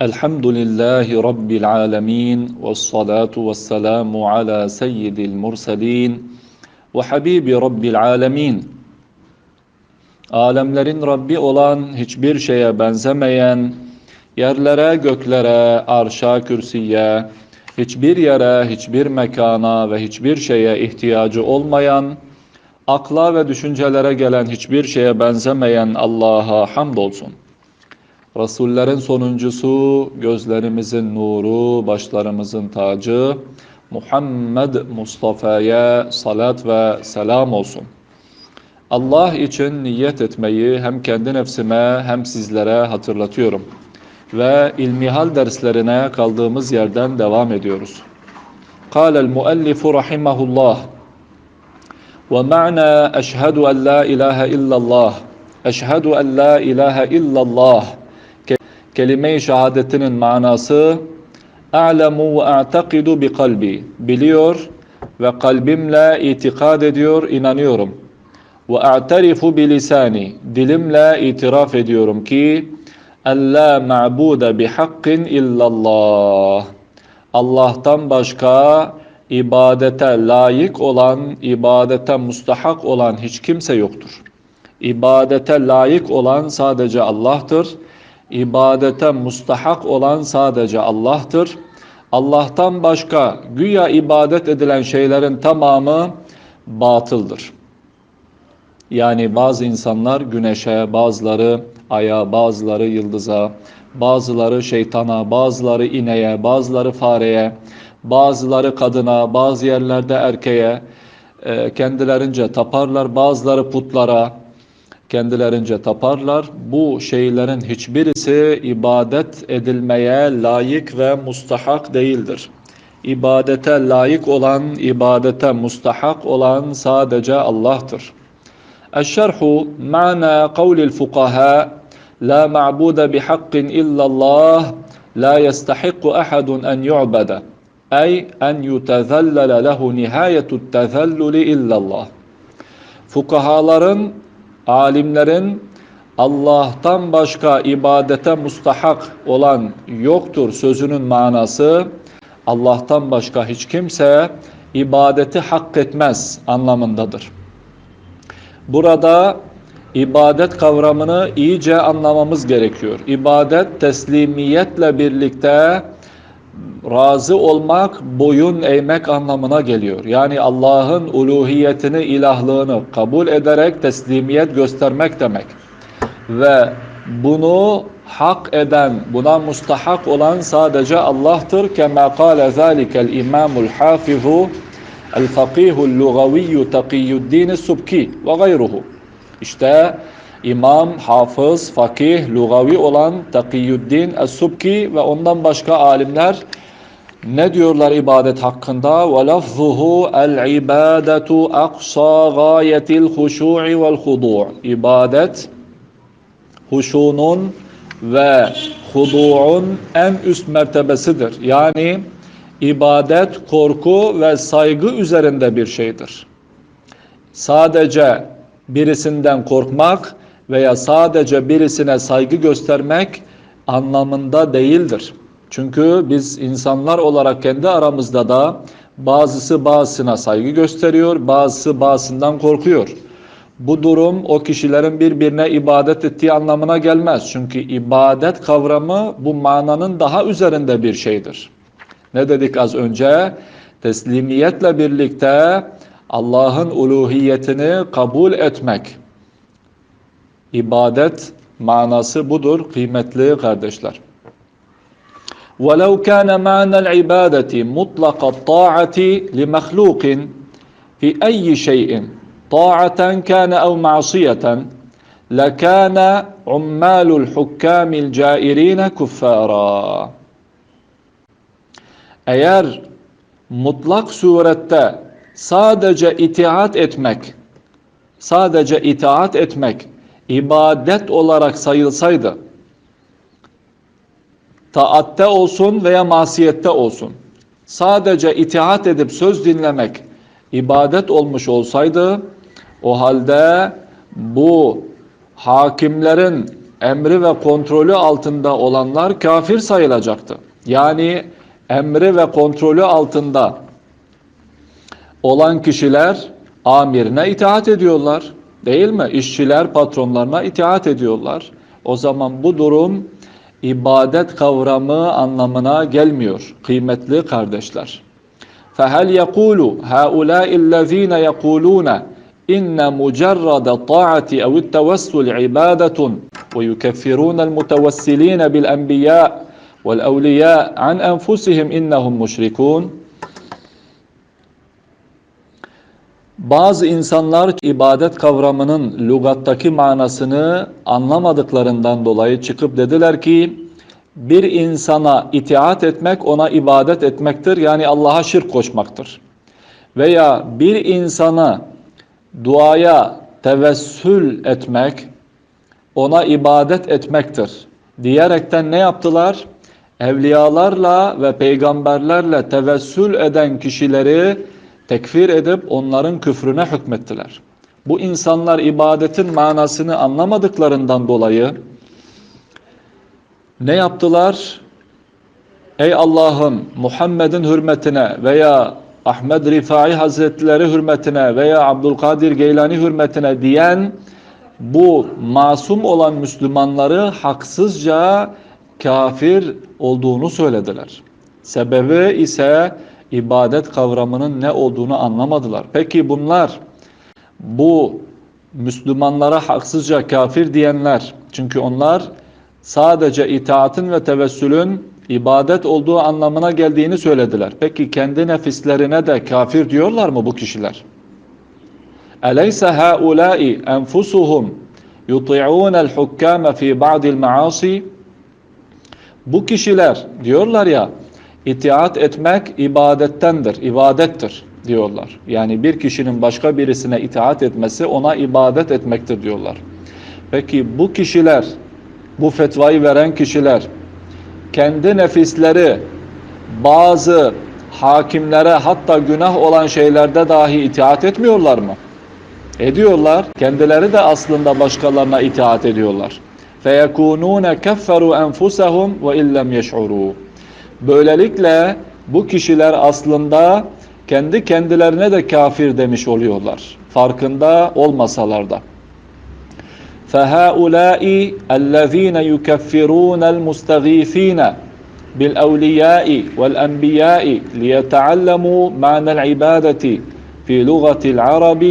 Elhamdülillahi Rabbil alemin ve salatu ve selamu ala seyyidil murselin ve habibi Rabbil alemin. Alemlerin Rabbi olan hiçbir şeye benzemeyen, yerlere, göklere, arşa, kürsüye, hiçbir yere, hiçbir mekana ve hiçbir şeye ihtiyacı olmayan, akla ve düşüncelere gelen hiçbir şeye benzemeyen Allah'a hamdolsun.'' Resullerin sonuncusu, gözlerimizin nuru, başlarımızın tacı, Muhammed Mustafa'ya salat ve selam olsun. Allah için niyet etmeyi hem kendi nefsime hem sizlere hatırlatıyorum. Ve ilmihal derslerine kaldığımız yerden devam ediyoruz. قال المؤلف رحمه الله ومعنى أشهد أن لا إله إلا الله أشهد أن لا إله إلا الله kelime-i şehadetinin manası a'lemu ve a'takidu bi kalbi biliyor ve kalbimle itikad ediyor, inanıyorum. Ve a'tarifu bi lisani dilimle itiraf ediyorum ki en la ma'bude bi hakkin illallah. Allah'tan başka ibadete layık olan, ibadete mustahak olan hiç kimse yoktur. İbadete layık olan sadece Allah'tır ibadete mustahak olan sadece Allah'tır. Allah'tan başka güya ibadet edilen şeylerin tamamı batıldır. Yani bazı insanlar güneşe, bazıları aya, bazıları yıldıza, bazıları şeytana, bazıları ineğe, bazıları fareye, bazıları kadına, bazı yerlerde erkeğe e, kendilerince taparlar, bazıları putlara, kendilerince taparlar. Bu şeylerin hiçbirisi ibadet edilmeye layık ve mustahak değildir. İbadete layık olan, ibadete mustahak olan sadece Allah'tır. Eşşerhu ma'na kavlil fukaha La ma'buda bi hakkin illallah La yestahikku ahadun en yu'bada Ey en yutezellele lehu nihayetu tezelluli illallah Fukahaların alimlerin Allah'tan başka ibadete mustahak olan yoktur sözünün manası Allah'tan başka hiç kimse ibadeti hak etmez anlamındadır. Burada ibadet kavramını iyice anlamamız gerekiyor. İbadet teslimiyetle birlikte razı olmak, boyun eğmek anlamına geliyor. Yani Allah'ın uluhiyetini, ilahlığını kabul ederek teslimiyet göstermek demek. Ve bunu hak eden, buna mustahak olan sadece Allah'tır. Kema kâle zâlikel imâmul hâfizu el-fakîhul lugaviyyü takiyyuddin subki ve gayruhu. İşte İmam, hafız, fakih, lugavi olan Takiyüddin Es-Subki ve ondan başka alimler ne diyorlar ibadet hakkında? Ve lafzuhu el ibadetu aqsa gayetil huşu'i vel hudu'. İbadet huşunun ve hudu'un en üst mertebesidir. Yani ibadet korku ve saygı üzerinde bir şeydir. Sadece birisinden korkmak veya sadece birisine saygı göstermek anlamında değildir. Çünkü biz insanlar olarak kendi aramızda da bazısı bazısına saygı gösteriyor, bazısı bazısından korkuyor. Bu durum o kişilerin birbirine ibadet ettiği anlamına gelmez. Çünkü ibadet kavramı bu mananın daha üzerinde bir şeydir. Ne dedik az önce? Teslimiyetle birlikte Allah'ın uluhiyetini kabul etmek. İbadet manası budur kıymetli kardeşler. وَلَوْ كَانَ مَعْنَ الْعِبَادَةِ مُطْلَقَ الطَّاعَةِ لِمَخْلُوقٍ فِي أَيِّ شَيْءٍ طَاعَةً كَانَ أَوْ مَعْصِيَةً لَكَانَ عُمَّالُ الْحُكَّامِ الْجَائِرِينَ كُفَّارًا Eğer mutlak surette sadece itaat etmek, sadece itaat etmek ibadet olarak sayılsaydı, taatte olsun veya masiyette olsun, sadece itaat edip söz dinlemek ibadet olmuş olsaydı, o halde bu hakimlerin emri ve kontrolü altında olanlar kafir sayılacaktı. Yani emri ve kontrolü altında olan kişiler amirine itaat ediyorlar. Değil mi? İşçiler patronlarına itaat ediyorlar. O zaman bu durum ibadet kavramı anlamına gelmiyor kıymetli kardeşler. فهل يقول هؤلاء الذين يقولون إن مجرد الطاعة أو التوسل عبادة ويكفرون المتوسلين بالأنبياء والأولياء عن أنفسهم إنهم مشركون Bazı insanlar ibadet kavramının lügattaki manasını anlamadıklarından dolayı çıkıp dediler ki bir insana itaat etmek ona ibadet etmektir. Yani Allah'a şirk koşmaktır. Veya bir insana duaya tevessül etmek ona ibadet etmektir. Diyerekten ne yaptılar? Evliyalarla ve peygamberlerle tevessül eden kişileri tekfir edip onların küfrüne hükmettiler. Bu insanlar ibadetin manasını anlamadıklarından dolayı ne yaptılar? Ey Allah'ım Muhammed'in hürmetine veya Ahmed Rifai Hazretleri hürmetine veya Abdülkadir Geylani hürmetine diyen bu masum olan Müslümanları haksızca kafir olduğunu söylediler. Sebebi ise ibadet kavramının ne olduğunu anlamadılar. Peki bunlar bu Müslümanlara haksızca kafir diyenler çünkü onlar sadece itaatin ve tevessülün ibadet olduğu anlamına geldiğini söylediler. Peki kendi nefislerine de kafir diyorlar mı bu kişiler? أليس هؤلاء أنفسهم يطيعون الحكام في بعض المعاصي Bu kişiler diyorlar ya itaat etmek ibadettendir, ibadettir diyorlar. Yani bir kişinin başka birisine itaat etmesi ona ibadet etmektir diyorlar. Peki bu kişiler, bu fetvayı veren kişiler kendi nefisleri bazı hakimlere hatta günah olan şeylerde dahi itaat etmiyorlar mı? Ediyorlar. Kendileri de aslında başkalarına itaat ediyorlar. فَيَكُونُونَ كَفَّرُوا أَنْفُسَهُمْ وَاِنْ لَمْ يَشْعُرُوا Böylelikle bu kişiler aslında kendi kendilerine de kafir demiş oluyorlar. Farkında olmasalar da. فَهَؤُلَاءِ الَّذ۪ينَ يُكَفِّرُونَ الْمُسْتَغِيث۪ينَ بِالْأَوْلِيَاءِ وَالْأَنْبِيَاءِ لِيَتَعَلَّمُوا مَعْنَ الْعِبَادَةِ فِي لُغَةِ الْعَرَبِ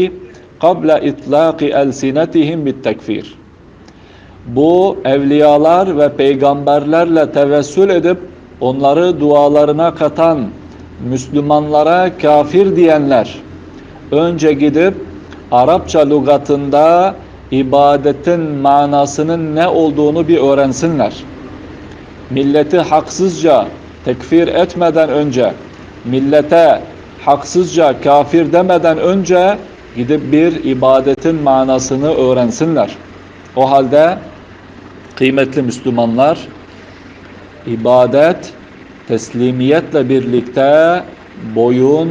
قَبْلَ اِطْلَاقِ أَلْسِنَتِهِمْ بِالتَّكْفِيرِ Bu evliyalar ve peygamberlerle tevessül edip onları dualarına katan Müslümanlara kafir diyenler önce gidip Arapça lügatında ibadetin manasının ne olduğunu bir öğrensinler. Milleti haksızca tekfir etmeden önce, millete haksızca kafir demeden önce gidip bir ibadetin manasını öğrensinler. O halde kıymetli Müslümanlar ibadet teslimiyetle birlikte boyun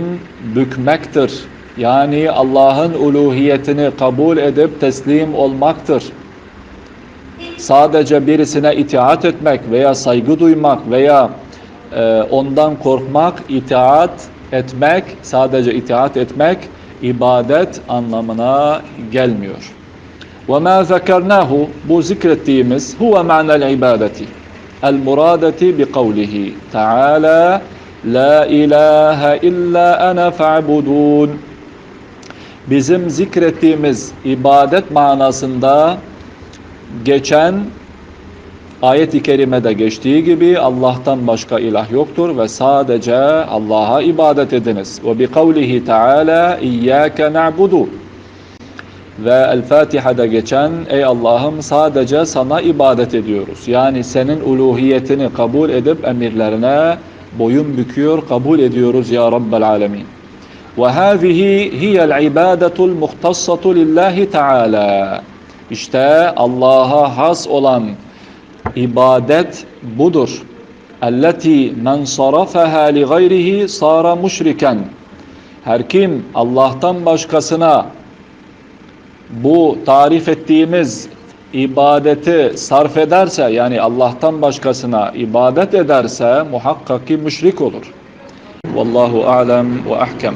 bükmektir. Yani Allah'ın uluhiyetini kabul edip teslim olmaktır. Sadece birisine itaat etmek veya saygı duymak veya e, ondan korkmak, itaat etmek, sadece itaat etmek ibadet anlamına gelmiyor. وَمَا ذَكَرْنَاهُ Bu zikrettiğimiz huve ma'nel ibadeti. El-muradeti bi kavlihi Teala La ilahe illa ana fa'budun. Bizim zikrettiğimiz ibadet manasında geçen ayet-i kerimede geçtiği gibi Allah'tan başka ilah yoktur ve sadece Allah'a ibadet ediniz. Ve bi kavlihi Teala İyyâke na'budu ve El-Fatiha'da geçen ey Allah'ım sadece sana ibadet ediyoruz. Yani senin uluhiyetini kabul edip emirlerine boyun büküyor, kabul ediyoruz ya Rabbel Alemin. Ve hâzihi hiyel ibâdetul muhtassatu lillahi. İşte Allah'a has olan ibadet budur. Elleti men sarafaha li gayrihi sara müşriken. Her kim Allah'tan başkasına bu tarif ettiğimiz ibadeti sarf ederse yani Allah'tan başkasına ibadet ederse muhakkak ki müşrik olur. Vallahu alem ve ahkem.